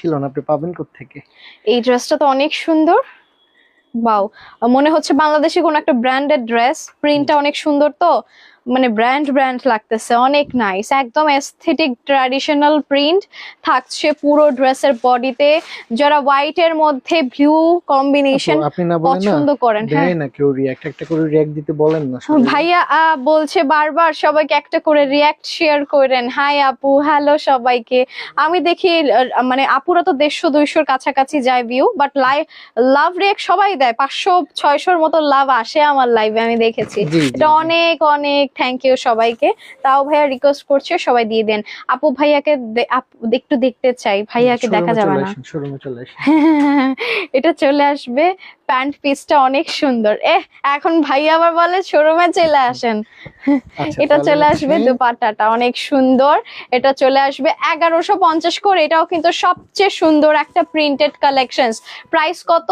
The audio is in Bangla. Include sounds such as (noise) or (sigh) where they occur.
ছিল না আপনি পাবেন থেকে এই ড্রেসটা তো অনেক সুন্দর। বাও মনে হচ্ছে বাংলাদেশি কোন একটা ব্র্যান্ডেড ড্রেস প্রিন্টটা অনেক সুন্দর তো? মানে ব্র্যান্ড ব্র্যান্ড লাগতেছে অনেক নাইস একদম এস্থেটিক ট্র্যাডিশনাল প্রিন্ট থাকছে পুরো ড্রেসের বডিতে যারা হোয়াইট এর মধ্যে ব্লু কম্বিনেশন পছন্দ করেন হ্যাঁ। না কেউ একটা করে দিতে বলেন না ভাইয়া বলছে বারবার সবাইকে একটা করে রিয়াক্ট শেয়ার করেন। হাই আপু হ্যালো সবাইকে। আমি দেখি মানে আপুরা তো দেড়শো দুইশোর কাছাকাছি যায় view but live love react সবাই দেয়। পাঁচশো ছয়শোর মতো লাভ আসে আমার লাইভে আমি দেখেছি। এটা অনেক অনেক অনেক থ্যাংক ইউ সবাইকে। তাও ভাইয়া রিকোয়েস্ট করছে সবাই দিয়ে দেন। আপু ভাইয়াকে একটু দেখতে চাই ভাইয়াকে দেখা যাবে না। (laughs) এটা চলে আসবে। প্যান্ট পিসটা অনেক সুন্দর। এ এখন ভাই আবার বলে শোরুমে চলে আসেন। আচ্ছা, (laughs) এটা চলে আসবে দুপাট্টাটা অনেক সুন্দর। এটা চলে আসবে এগারোশো পঞ্চাশ করে। এটাও কিন্তু সবচেয়ে সুন্দর একটা প্রিন্টেড কালেকশন প্রাইস কত?